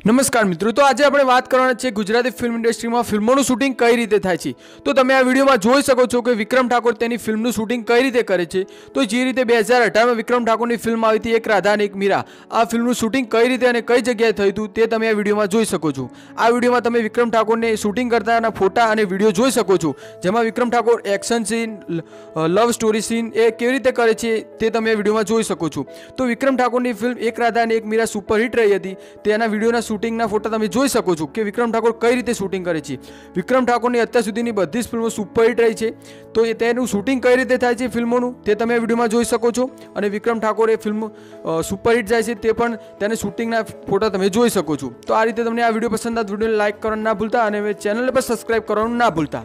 નમસ્કાર મિત્રો, તો આજે આપણે વાત કરવાના છે ગુજરાતી ફિલ્મ ઇન્ડસ્ટ્રીમાં ફિલ્મોનું શૂટિંગ કઈ રીતે થાય છે. તો તમે આ વિડીયોમાં જોઈ શકો છો કે વિક્રમ ઠાકોર તેની ફિલ્મનું શૂટિંગ કઈ રીતે કરે છે. તો જે રીતે બે હજાર અઢારમાં વિક્રમ ઠાકોરની ફિલ્મ આવી હતી, એક રાધા અને એક મીરા. આ ફિલ્મનું શૂટિંગ કઈ રીતે અને કઈ જગ્યાએ થયું હતું તે તમે આ વિડીયોમાં જોઈ શકો છો. આ વિડીયોમાં તમે વિક્રમ ઠાકોરને શૂટિંગ કરતાના ફોટા અને વીડિયો જોઈ શકો છો, જેમાં Vikram Thakor action scene love story scene એ કેવી રીતે કરે છે તે તમે વિડીયોમાં જોઈ શકો છો. તો વિક્રમ ઠાકોરની ફિલ્મ એક રાધા અને એક મીરા સુપરહિટ રહી હતી. તેના વિડીયોના શૂટિંગના ફોટા તમે જોઈ શકો છો કે વિક્રમ ઠાકોર કઈ રીતે શૂટિંગ કરે છે. વિક્રમ ઠાકોરની અત્યાર સુધીની બધી જ ફિલ્મો સુપરહિટ રહી છે. તો એ તેનું શૂટિંગ કઈ રીતે થાય છે ફિલ્મોનું તે તમે વિડીયોમાં જોઈ શકો છો અને વિક્રમ ઠાકોર એ ફિલ્મ સુપરહિટ જાય છે તે પણ તેને શૂટિંગના ફોટા તમે જોઈ શકો છો. તો આ રીતે તમને આ વીડિયો પસંદ આ વિડીયોને લાઇક કરવાનું ના ભૂલતા અને ચેનલને પણ સબસ્ક્રાઇબ કરવાનું ના ભૂલતા.